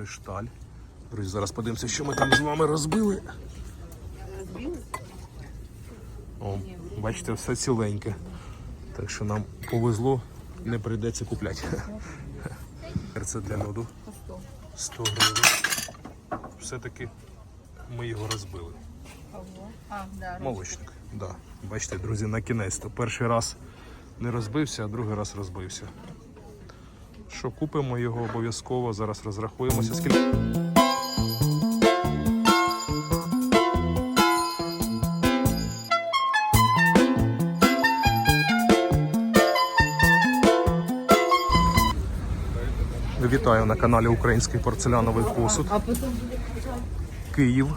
Кришталь. Зараз подивимося, що ми там з вами розбили. О, бачите, все ціленьке. Так що нам повезло, не прийдеться купляти. Це для меду. 100 гривень. Все-таки ми його розбили. Молочник. Да. Бачите, друзі, на кінець. То перший раз не розбився, а другий раз розбився. Що купимо його обов'язково, зараз розрахуємося. Скільки. Вітаю на каналі Український порцеляновий посуд. Київ.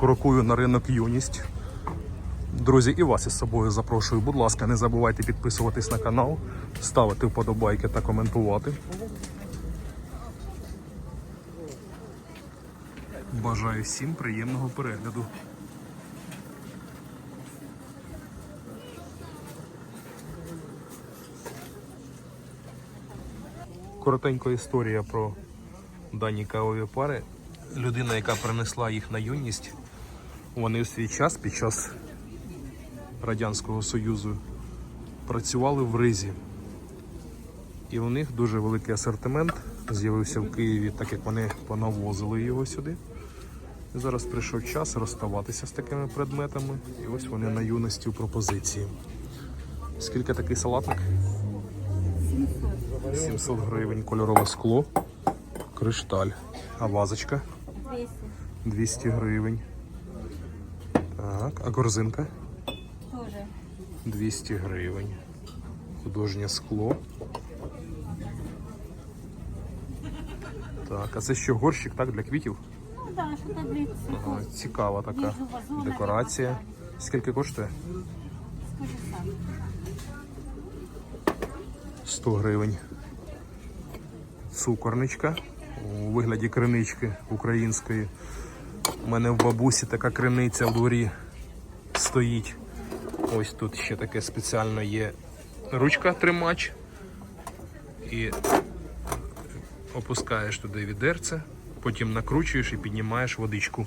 Крокую на ринок Юність. Друзі, і вас із собою запрошую. Будь ласка, не забувайте підписуватись на канал, ставити вподобайки та коментувати. Бажаю всім приємного перегляду. Коротенька історія про дані кавові пари. Людина, яка принесла їх на юність, вони у свій час під час Радянського Союзу працювали в ризі. І у них дуже великий асортимент з'явився в Києві, так як вони понавозили його сюди. І зараз прийшов час розставатися з такими предметами. І ось вони на юності у пропозиції. Скільки такий салатник? 700 гривень, кольорове скло, кришталь. А вазочка? 200. 200 гривень. Так, а корзинка? Тоже. 200 гривень. Художнє скло. Так, а це що горщик, так, для квітів? Ну да, що. Ага, цікава така декорація. Скільки коштує? Скажи сам. 100 гривень. Цукорничка у вигляді кринички української. У мене в бабусі така криниця в дворі стоїть. Ось тут ще таке спеціально є ручка тримач. І опускаєш туди відерце, потім накручуєш і піднімаєш водичку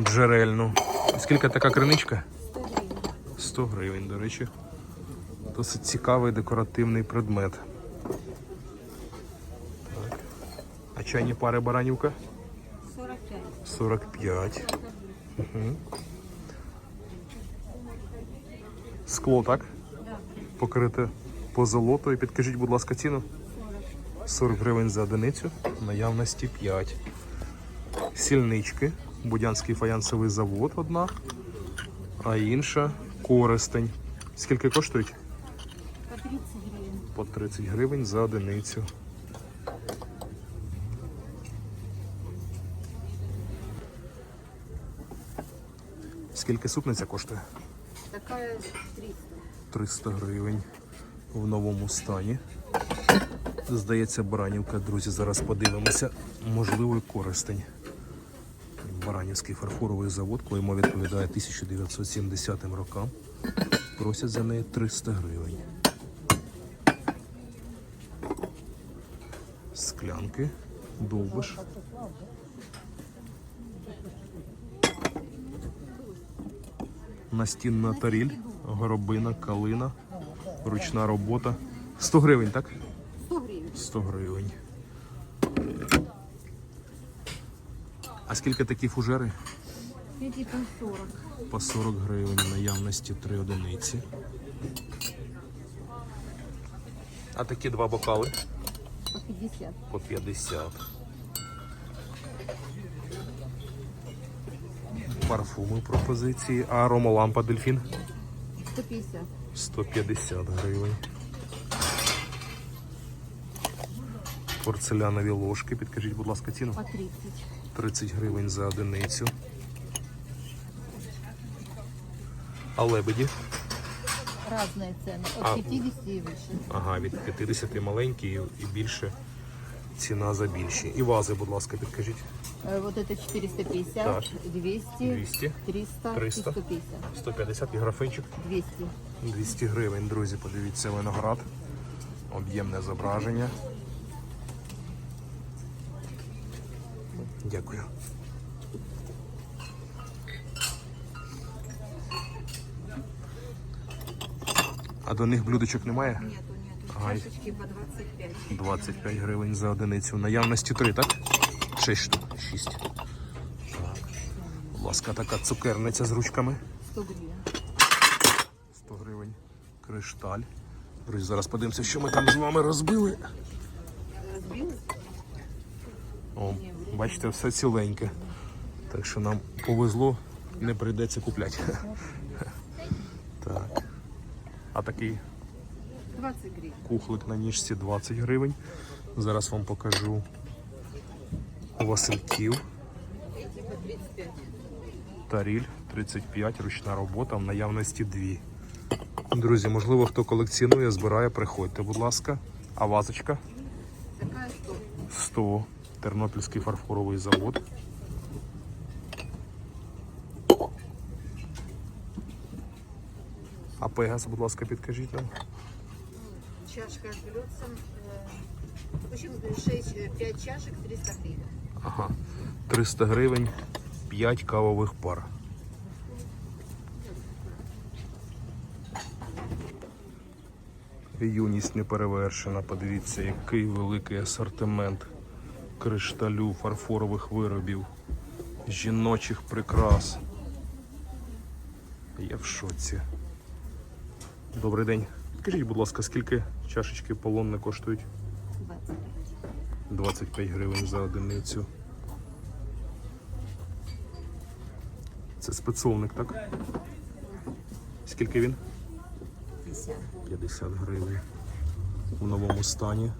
джерельну. Скільки така криничка? 100 гривень. 100 гривень, до речі. Досить цікавий декоративний предмет. Так. А чайні пари баранівка? 45. 45. Угу. Скло, так? Да. Покрите позолотою. Підкажіть, будь ласка, ціну. 40 гривень за одиницю, наявності 5. Сільнички, Будянський фаянсовий завод одна, а інша користень. Скільки коштують? По 30 гривень. По 30 гривень за одиницю. Скільки супниця коштує? Такая 300. 300 гривень в новому стані. Здається, Баранівка, друзі, зараз подивимося. Можливо, користень. Баранівський фарфоровий завод, коли йому відповідає 1970 рокам. Просять за неї 300 гривень. Склянки, довбиш. Настінна таріль, горобина, калина, ручна робота. 100 гривень, так? 100 гривень. 100 гривень. А скільки такі фужери? Эти по 40. По 40 гривень наявності 3 одиниці. А такі два бокали По 50. по 50. Парфуми пропозиції. А аромалампа дельфін 150. 150 гривень. Порцелянові ложки. Підкажіть, будь ласка, ціну. По 30. 30 гривень за одиницю. А лебеді? Разные цены. От А. 50 и выше. Ага, від 50 маленькі і і більше. Ціна за більші. І вази, будь ласка, підкажіть. Э, Вот это 450, Так. 200, 200, 300, 300. 150. 150 і графинчик. 200. 200 гривень, друзі, подивіться виноград. Об'ємне зображення. Дякую. А до них блюдечок немає? Нету, нету. Ага. Чашечки по 25. 25 гривень за одиницю. В Наявності 3, так? 6 штук. 6. Так. Будь ласка, така цукерниця з ручками. 100 гривен. 100 гривень. Кришталь. Друзі, зараз подивимося, що ми там з вами розбили. Разбилась? О, бачите, все ціленьке. Так що нам повезло, не прийдеться купляти. Так. А такий 20 гривен. кухлик на ніжці 20 гривень. Зараз вам покажу Васильків. Эти 35. Таріль 35, ручна робота, в наявності 2. Друзі, можливо, хто колекціонує, збирає, приходьте, будь ласка. А вазочка 100. 100. Тернопільський фарфоровий завод. А Пегас, будь ласка, підкажіть нам. Чашка с блюдцем. э, В общем, 6, 5 чашек, 300 гривен. Ага. 300 гривень, 5 кавових пар. Юність не перевершена. Подивіться, який великий асортимент кришталю, фарфорових виробів, жіночих прикрас. Я в шоці. Добрий день. Скажіть, будь ласка, скільки чашечки полонне коштують? 20. 25 гривень за одиницю. Це спецовник, так? Скільки він? 50. 50 гривень. У новому стані.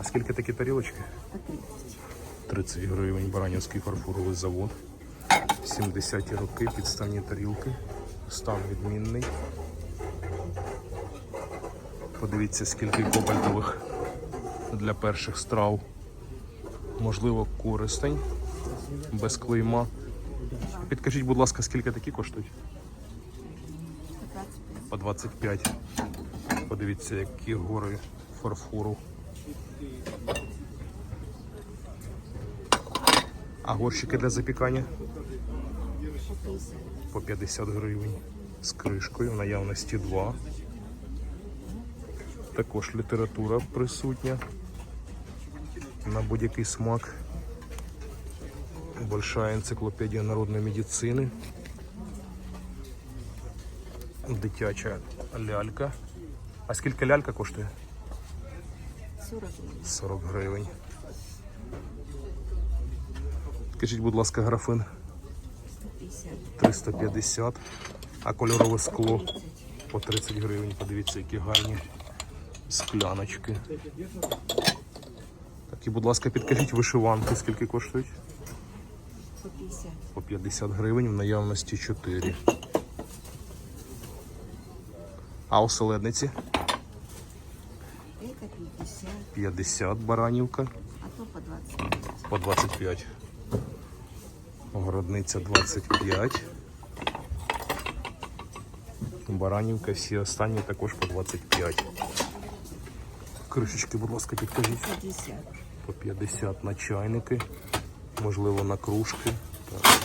А скільки такі тарілочки? 30. 30 гривень. Баранівський фарфоровий завод. 70-ті роки, підставні тарілки. Стан відмінний. Подивіться, скільки кобальтових для перших страв. Можливо, користень без клейма. Підкажіть, будь ласка, скільки такі коштують? По 25. Подивіться, які гори фарфору. А горщики для запікання? По 50 гривень з кришкою, в наявності 2. Також література присутня на будь-який смак. Большая енциклопедія народної медицини. Дитяча лялька. А скільки лялька коштує? 40 гривен. 40 гривень. Скажіть, будь ласка, графин 350, а кольорове скло по 30 гривень. Подивіться, які гарні скляночки. Так, і, будь ласка, підкажіть вишиванки, скільки коштують? По 50. По 50 гривень, в наявності 4. А оселедниці 50. 50 баранівка А то по 25. по 25. Городниця 25. Баранівка, всі останні також по 25. Кришечки, будь ласка, підкажіть. 50. По 50 на чайники, можливо, на кружки. Так.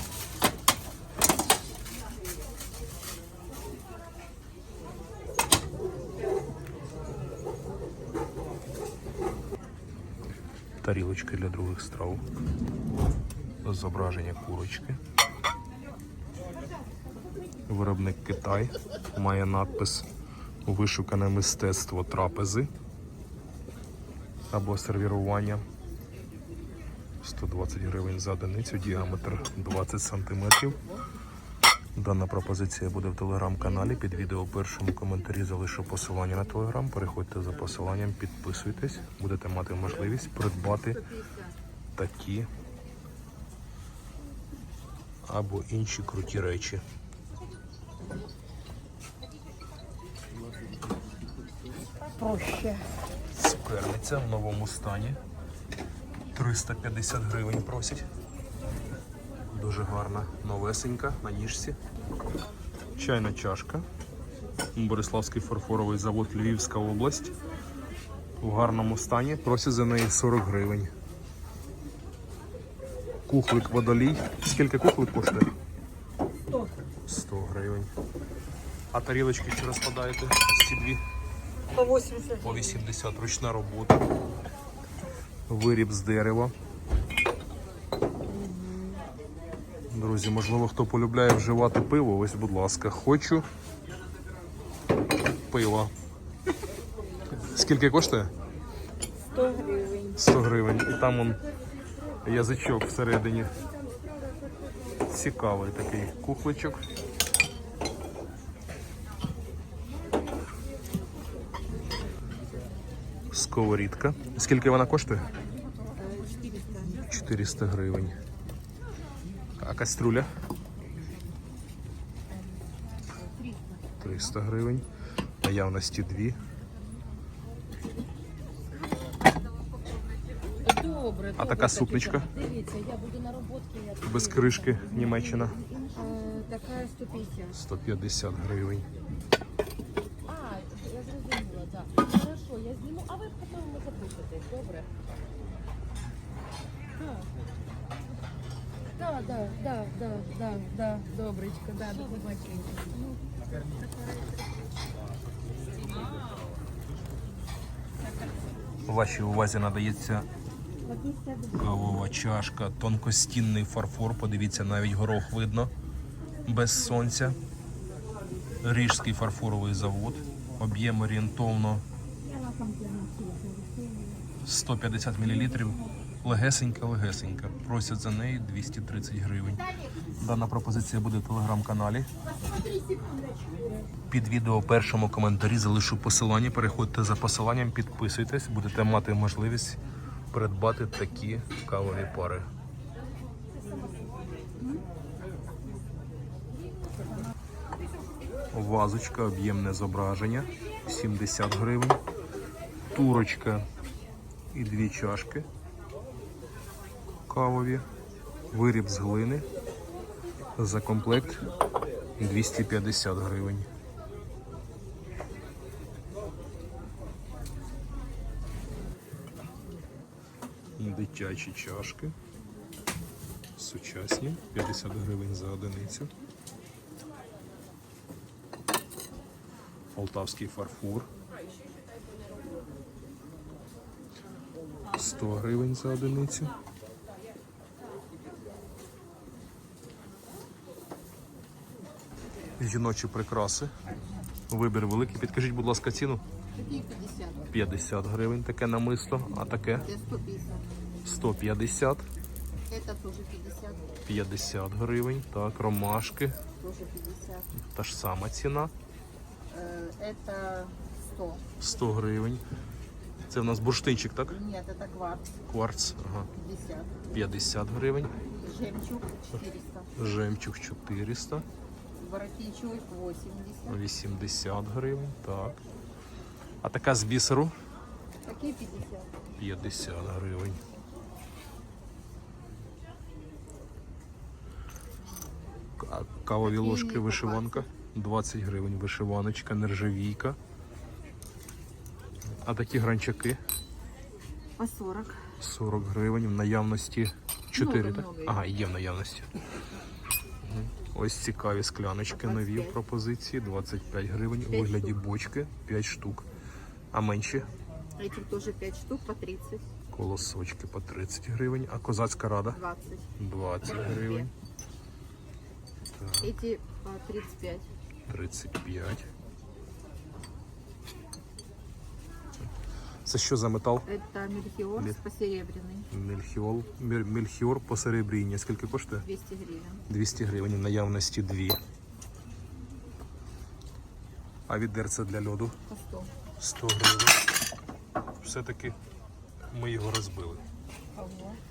Тарілочки для других страв. Зображення курочки. Виробник Китай. Має надпис Вишукане мистецтво трапези або сервірування. 120 гривень за одиницю, діаметр 20 см. Дана пропозиція буде в телеграм-каналі. Під відео першому коментарі залишу посилання на телеграм. Переходьте за посиланням, підписуйтесь, будете мати можливість придбати такі або інші круті речі. Проще. Цукерниця в новому стані. 350 гривень просять. Дуже гарна, новесенька на ніжці. Чайна чашка. Бориславський фарфоровий завод Львівська область. в гарному стані. Просять за неї 40 гривень. Кухлик водолій. Скільки кухлик коштує? 100. 100 гривень. А тарілочки що розкладаєте? Ось ці дві? По 80. По 80 ручна робота. Виріб з дерева. Друзі, можливо, хто полюбляє вживати пиво, ось, будь ласка, хочу пива. Скільки коштує? 100 гривень. 100 гривень. І там он язичок всередині. Цікавий такий кухличок. Сковорідка. Скільки вона коштує? 400. 400 гривень. А каструля? 300 гривень. Наявності дві. Добре, А така супничка Дивіться, я буду на роботці. Без кришки Німеччина. Такая 150. 150 гривень. А, я зрозуміла, так. Хорошо, я зніму, а ви потім не запишете, добре? Так, так, так, так, так, добречко, да, до побачення. Вашій увазі надається кавова чашка, тонкостінний фарфор. Подивіться, навіть горох видно без сонця. Ріжський фарфоровий завод. Об'єм орієнтовно 150 мл. Легесенька, легесенька. Просять за неї 230 гривень. Дана пропозиція буде в телеграм-каналі. Під відео першому коментарі залишу посилання. Переходьте за посиланням, підписуйтесь, будете мати можливість придбати такі кавові пари. Вазочка, об'ємне зображення 70 гривень. Турочка і дві чашки кавові. Виріб з глини. За комплект 250 гривень. Дитячі чашки. Сучасні, 50 гривень за одиницю. Полтавський фарфор. 100 гривень за одиницю. Жіночі прикраси. Вибір великий. Підкажіть, будь ласка, ціну. Такі 50, 50 гривень таке намисло, а таке це 150. 150, Это тоже 50, 50 гривень. Так, ромашки. тоже 50. Та ж сама ціна. Э, Это 100. 100 гривень. Це в нас бурштинчик, так? Нет, это кварц, Кварц. Ага. 50. 50 гривень. Жемчуг 400. Жемчуг 400. Воротничок 80. 80 гривень. Так. А така з бісеру Такие 50. 50 гривень. А Кавові ложки вишиванка 20 гривень. Вишиваночка, нержавійка. А такі гранчаки По 40. 40 гривень. В наявності 4. Так? Ага, є в наявності. Ось цікаві скляночки нові в пропозиції. 25 гривень. У вигляді штук. бочки 5 штук. А менші Этих тоже 5 штук по 30. колосочки по 30 гривень. А козацька рада 20. 20 гривень. Эти по 35. 35. Це що за метал? Это мельхиор Мель- посеребряный. Мельхіол, мель- мельхіор по серебріні. Скільки коштує? 200 гривен. 200 гривень. Наявності дві. А відерце для льоду 100. 100 гривень. Все-таки ми його розбили.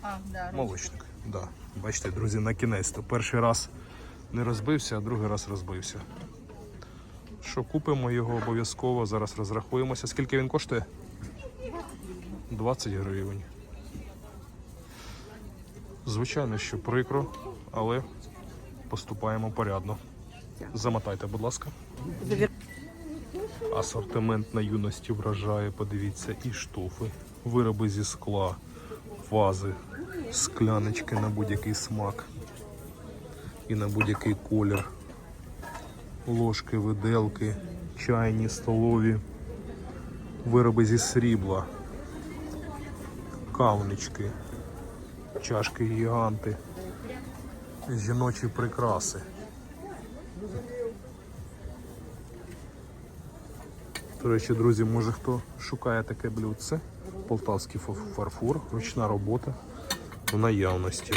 А, да. Молочник. Да. Бачите, друзі, на кінець. То перший раз не розбився, а другий раз розбився. Що купимо його обов'язково, зараз розрахуємося. Скільки він коштує? 20 гривень. Звичайно, що прикро, але поступаємо порядно. Замотайте, будь ласка. Асортимент на юності вражає, подивіться, і штофи, вироби зі скла, вази, скляночки на будь-який смак і на будь-який колір. Ложки, виделки, чайні, столові, вироби зі срібла, кавнички, чашки гіганти, жіночі прикраси. До речі, друзі, може хто шукає таке блюдце? Полтавський фа- фарфор, ручна робота в наявності.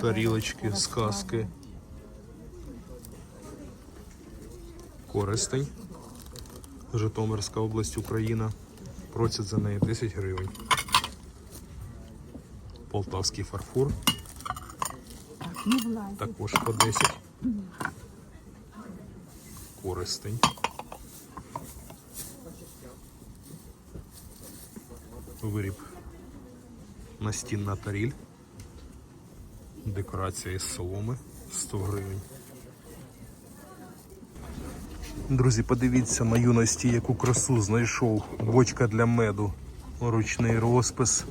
Тарілочки, сказки. Користень. Житомирська область, Україна. Просять за неї 10 гривень. Полтавський фарфор також по 10. Користень. Виріб. Настінна таріль. Декорація із соломи 100 гривень. Друзі, подивіться на юності, яку красу знайшов. Бочка для меду. Ручний розпис.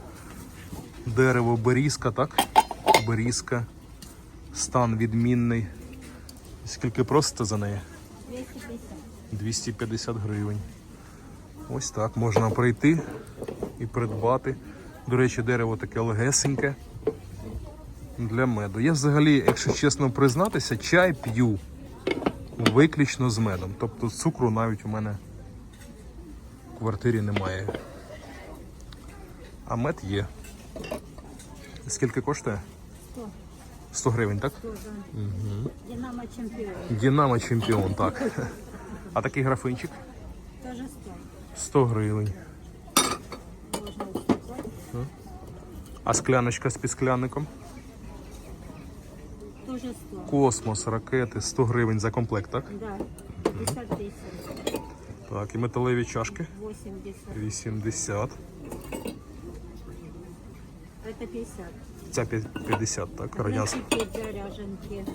Дерево берізка, так? Берізка. Стан відмінний. Скільки просто за неї? 250. 250 гривень. Ось так можна прийти і придбати. До речі, дерево таке легесеньке для меду. Я взагалі, якщо чесно признатися, чай п'ю виключно з медом. Тобто цукру навіть у мене в квартирі немає. А мед є. Скільки коштує? 100. 100 гривень, так? Тоже. Динамо чемпион. Динамо чемпіон, так. А такий графинчик? Тоже 100. 100 гривень. А скляночка з підсклянником? 100. Космос, ракети, 100 гривень за комплект, так? Да. 50 тысяч. Так, і металеві чашки 80. 80. Это 50. Ця п'я- 50, так, радянська. Велосипед заряженки.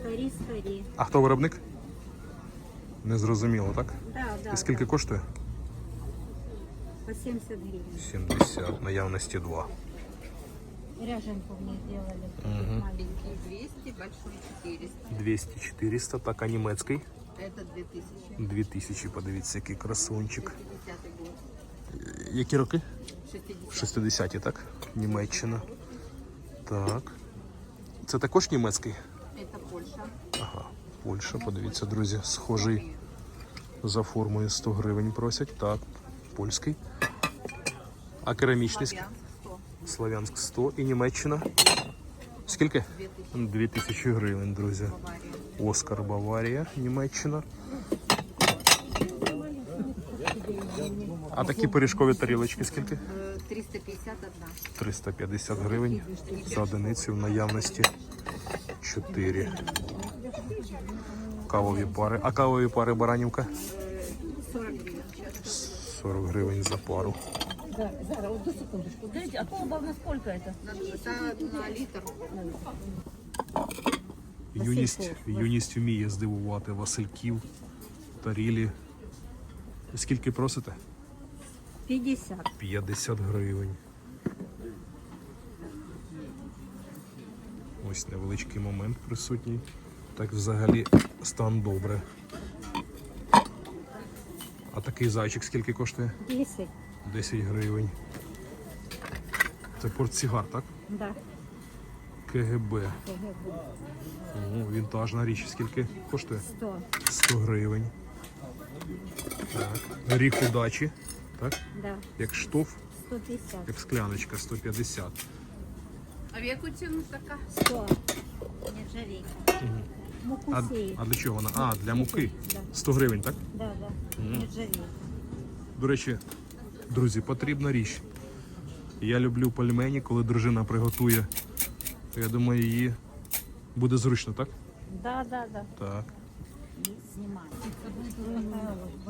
Старі, старі. А хто виробник? Не зрозуміло, так? Да, да. І скільки коштує? По 70 гривен. 70, наявності 2. Ряженку мне сделали. Маленький. 200, большой 400. 200, 400, так, а німецький? Это 2000. 2000, подивіться, який красунчик. 50 год. Які роки? 60. 60-ті, так? Німеччина. Так. Це також німецький? Это Польша. Ага, Польща, подивіться, друзі, схожий за формою 100 гривень просять. Так, польський. А керамічний Славянск 100. Славянськ 100 і Німеччина. Скільки? 2000. 2000 гривень, друзі. Оскар Баварія, Німеччина. А такі пиріжкові тарілочки скільки? Э, 351. 350 гривень за одиницю в наявності 4. Кавові пари. А кавові пари баранівка? 40 40 гривень за пару. Да, Зара, вот до секундочку. Дайте, а колба на сколько это? Это на литр. Юність, юність вміє здивувати Васильків, Тарілі. Скільки просите? 50. 50 гривень. Ось невеличкий момент присутній. Так взагалі стан добре. А такий зайчик скільки коштує? 10. 10 гривень. Це портсігар, так? Да. КГБ. КГБ. Ого, вінтажна річ. Скільки коштує? 100. 100 гривень. Так. Рік удачі. Так? Да. Як штоф, 150. як скляночка 150. А в яку ціну така? 100. Нержавейка. Муку А, а для чого вона? А, для муки. Да. 100 гривень, так? Да, да. Нержавейка. До речі, друзі, потрібна річ. Я люблю пельмені, коли дружина приготує. Я думаю, її буде зручно, так? Да, да, да. Так.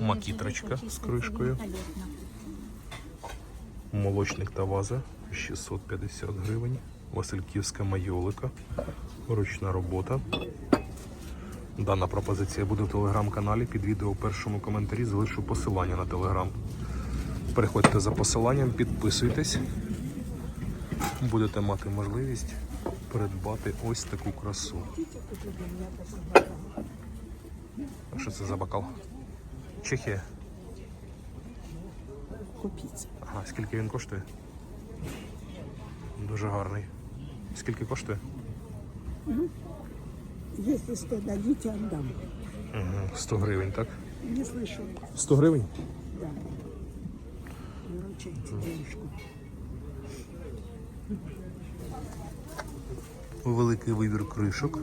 Макітрочка з кришкою. Молочник та ваза 650 гривень. Васильківська майолика. Ручна робота. Дана пропозиція буде в телеграм-каналі. Під відео у першому коментарі залишу посилання на телеграм. Переходьте за посиланням, підписуйтесь. Будете мати можливість придбати ось таку красу. А що це за бокал? Чехія. Купіть. Ага, скільки він коштує? Дуже гарний. Скільки коштує? Если что дадите, отдам. Угу, 100 гривень, так? Не слышу. 100 гривень? Да. Выручайте девушку. Великий вибір кришок.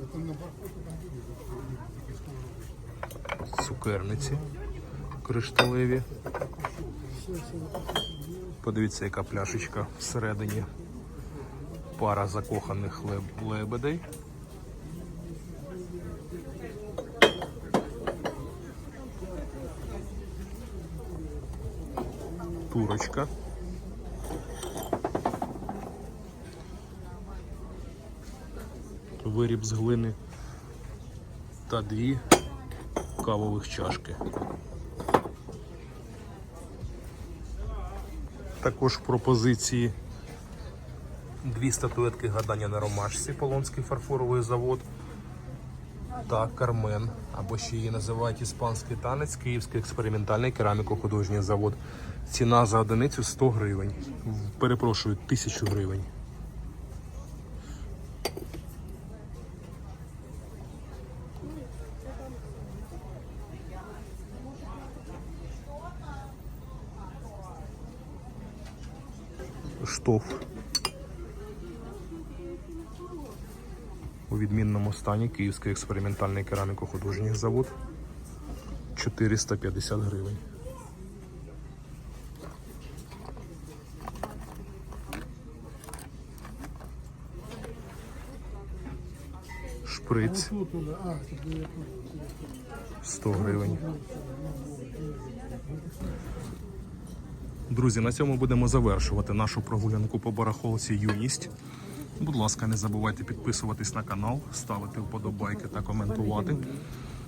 Цукерниці кришталеві. Подивіться, яка пляшечка всередині. Пара закоханих леб- лебедей. Турочка. Виріб з глини та дві кавових чашки. Також в пропозиції дві статуетки гадання на ромашці, Полонський фарфоровий завод та Кармен, або ще її називають іспанський танець, Київський експериментальний кераміко-художній завод. Ціна за одиницю 100 гривень. Перепрошую, 1000 гривень. штоф у відмінному стані Київський експериментальний кераміко-художній завод 450 гривень. Шприц 100 гривень. Друзі, на цьому будемо завершувати нашу прогулянку по барахолці Юність. Будь ласка, не забувайте підписуватись на канал, ставити вподобайки та коментувати.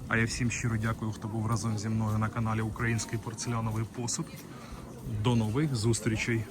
А я всім щиро дякую, хто був разом зі мною на каналі Український порцеляновий посуд. До нових зустрічей!